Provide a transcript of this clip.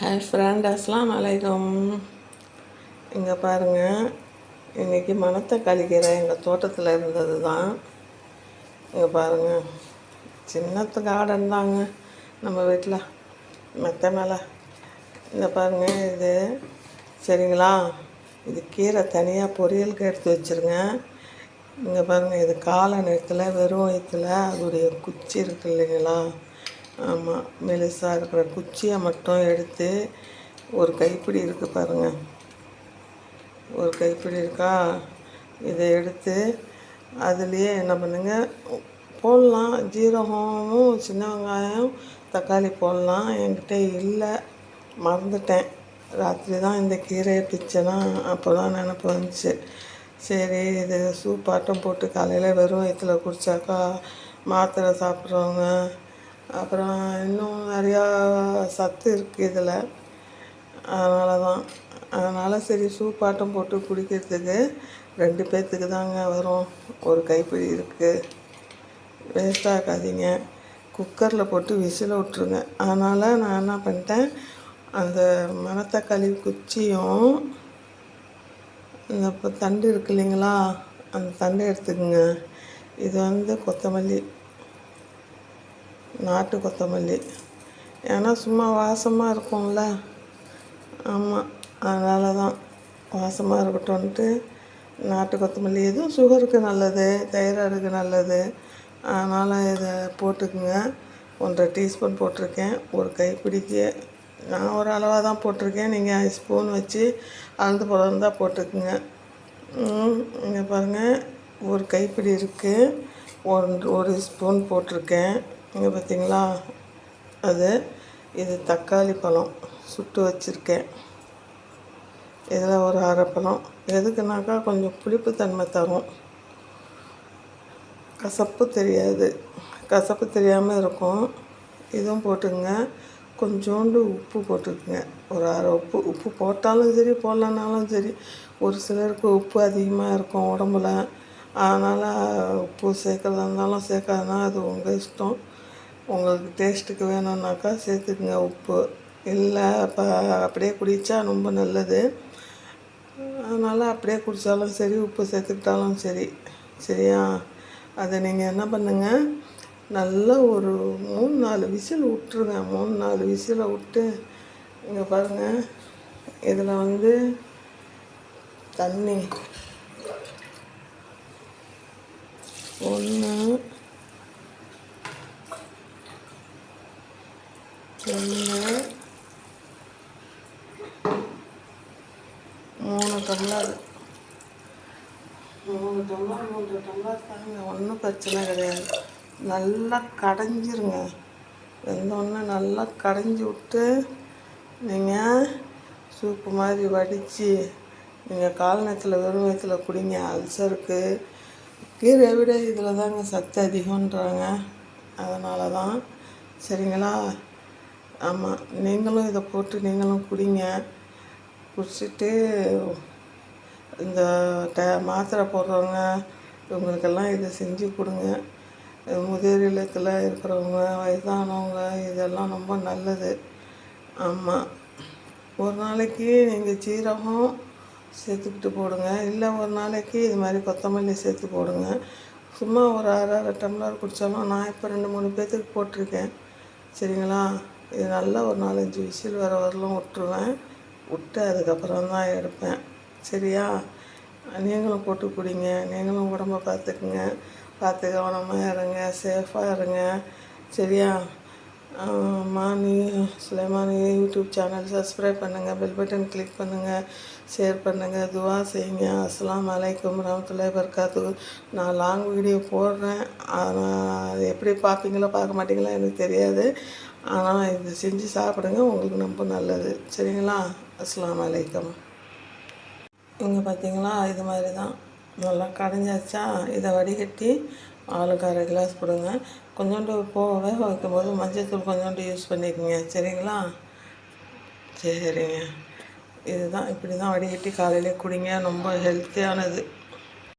Hi friend அஸ்லாம் வலைக்கம் இங்கே பாருங்கள் இன்றைக்கி மணத்தை கழிக்கிற எங்கள் தோட்டத்தில் இருந்தது தான் இங்கே பாருங்கள் சின்னத்து கார்டன் தாங்க நம்ம வீட்டில் மெத்த மேலே. இந்த பாருங்கள் இது சரிங்களா? இது கீரை தனியாக பொரியலுக்கு எடுத்து வச்சுருங்க. இங்கே பாருங்கள் இது காலை நேரத்தில் வெறும் வயிற்றுல அதோடைய குச்சி இருக்கு இல்லைங்களா? ஆமாம் மெலிசாக இருக்கிற குச்சியை மட்டும் எடுத்து ஒரு கைப்பிடி இருக்குது பாருங்கள் ஒரு கைப்பிடி இருக்கா? இதை எடுத்து அதுலேயே என்ன பண்ணுங்க? போடலாம். ஜீரகமும் சின்ன வெங்காயம் தக்காளி போடலாம். என்கிட்ட இல்லை. மறந்துட்டேன். ராத்திரி தான் இந்த கீரையை பிச்சேன்னா அப்போ தான் நினப்பு வந்துச்சு. சரி இது சூப்பாட்டம் போட்டு காலையில் வெறும் வயிற்றுல குடித்தாக்கா மாத்திரை சாப்பிட்றவங்க அப்புறம் இன்னும் நிறையா சத்து இருக்குது இதில். அதனால தான் அதனால் சரி சூப்பாட்டம் போட்டு குடிக்கிறதுக்கு ரெண்டு பேர்த்துக்கு தாங்க வரும். ஒரு கைப்பிடி இருக்குது வேஸ்டாகாதீங்க குக்கரில் போட்டு விசில் விட்ருங்க அதனால் நான் என்ன பண்ணிட்டேன் அந்த மணத்தக்காளி குச்சியும் இந்த இப்போ தண்டு இருக்கு இல்லைங்களா அந்த தண்டை எடுத்துக்கோங்க. இது வந்து கொத்தமல்லி. நாட்டு கொத்தமல்லி. ஏன்னா சும்மா வாசமாக இருக்கும்ல. ஆமாம் அதனால தான் வாசமாக இருக்கட்டும்ன்ட்டு நாட்டு கொத்தமல்லி. எதுவும் சுகருக்கு நல்லது தைராய்டுக்கு நல்லது. அதனால் இதை போட்டுக்குங்க. ஒன்றரை டீஸ்பூன் போட்டிருக்கேன். ஒரு கைப்பிடிக்கு. நான் ஒரு அளவாக தான் போட்டிருக்கேன் நீங்கள் ஸ்பூன் வச்சு அளந்து போகிறதா போட்டுக்குங்க. இங்கே பாருங்கள் ஒரு கைப்பிடி இருக்குது ஒன் ஒரு ஸ்பூன் போட்டிருக்கேன். இங்கே பார்த்தீங்களா அது இது தக்காளி பழம் சுட்டு வச்சுருக்கேன். இதில் ஒரு அரைப்பழம் எதுக்குனாக்கா கொஞ்சம் புளிப்புத்தன்மை தரும். கசப்பு தெரியாது. கசப்பு தெரியாமல் இருக்கும். இதுவும் போட்டுங்க கொஞ்சோண்டு உப்பு போட்டுக்குங்க. ஒரு அரை உப்பு உப்பு போட்டாலும் சரி போடலனாலும் சரி. ஒரு சிலருக்கு உப்பு அதிகமாக இருக்கும் உடம்புல. அதனால் உப்பு சேர்க்குறதா இருந்தாலும் சேர்க்காதனா அது உங்கள் இஷ்டம். உங்களுக்கு டேஸ்ட்டுக்கு வேணும்னாக்கா சேர்த்துக்குங்க உப்பு. இல்லை இப்போ அப்படியே குடித்தா ரொம்ப நல்லது. அதனால் அப்படியே குடித்தாலும் சரி உப்பு சேர்த்துக்கிட்டாலும் சரி. சரியா? அதை நீங்கள் என்ன பண்ணுங்கள் நல்லா ஒரு மூணு நாலு விசில் விட்ருங்க மூணு நாலு விசிலை விட்டு இங்கே பாருங்கள் இதில் வந்து தண்ணி. ஒன்று மூணு டம்ளர். மூணு டம்ளர் மூன்று டம்ளர் தாங்க. ஒன்றும் பிரச்சனை கிடையாது. நல்லா கடைஞ்சிருங்க. வெந்தோடனே நல்லா கடைஞ்சி விட்டு நீங்கள் சூப்பு மாதிரி வடித்து நீங்கள் கால் நேரத்தில் வெறும் வயத்தில் குடிங்க. அல்சருக்கு. கீரை விட இதில் தாங்க சத்து அதிகன்றாங்க அதனால தான் சரிங்களா? ஆமாம் நீங்களும் இதை போட்டு நீங்களும் குடிங்க. குடிச்சிட்டு இந்த ட மாத்திரை போடுறவங்க இவங்களுக்கெல்லாம் இதை செஞ்சு கொடுங்க. முதியோர் இல்லத்தில் இருக்கிறவங்க வயதானவங்க இதெல்லாம் ரொம்ப நல்லது. ஆமாம் ஒரு நாளைக்கு நீங்கள் சீரகம் சேர்த்துக்கிட்டு போடுங்க. இல்லை ஒரு நாளைக்கு இது மாதிரி கொத்தமல்லி சேர்த்து போடுங்க. சும்மா ஒரு அரை அரை டம்ளர் குடித்தாலும் நான் இப்போ ரெண்டு மூணு பேர்த்துக்கு போட்டிருக்கேன். சரிங்களா? இது நல்லா ஒரு நாலஞ்சு விசில் வர வரலும் விட்டுருவேன். விட்டு அதுக்கப்புறம் தான் எடுப்பேன். சரியா? நீங்களும் போட்டு குடிங்க. நீங்களும் உடம்ப பார்த்துக்குங்க. பார்த்து கவனமாக இருங்க. சேஃபாக இருங்க. சரியா? Mani Sulaimani YouTube channel subscribe பண்ணுங்கள் பெல் பட்டன் கிளிக் பண்ணுங்கள் ஷேர் பண்ணுங்கள் துவா செய்யுங்க. அஸ்லாம் வலைக்கம் ரஹமத்துல்லாஹி பர்காத்து நான் லாங் வீடியோ போடுறேன். ஆனால் எப்படி பார்ப்பீங்களோ பார்க்க மாட்டீங்களோ எனக்கு தெரியாது. ஆனால் இது செஞ்சு சாப்பிடுங்க. உங்களுக்கு ரொம்ப நல்லது. சரிங்களா? அஸ்லாம் வலைக்கம் இங்கே பார்த்தீங்களா இது மாதிரி தான் நல்லா கடைஞ்சாச்சா? இதை வடிகட்டி ஆளுக்கு அரை கிளாஸ் கொடுங்க கொஞ்சோண்டு போ வேக வைக்கும்போது மஞ்சள்தூள் கொஞ்சோண்டு யூஸ் பண்ணிக்கோங்க. சரிங்களா? சரிங்க. இதுதான் இப்படி தான் வடிகட்டி காலையிலே குடிங்க. ரொம்ப ஹெல்த்தியானது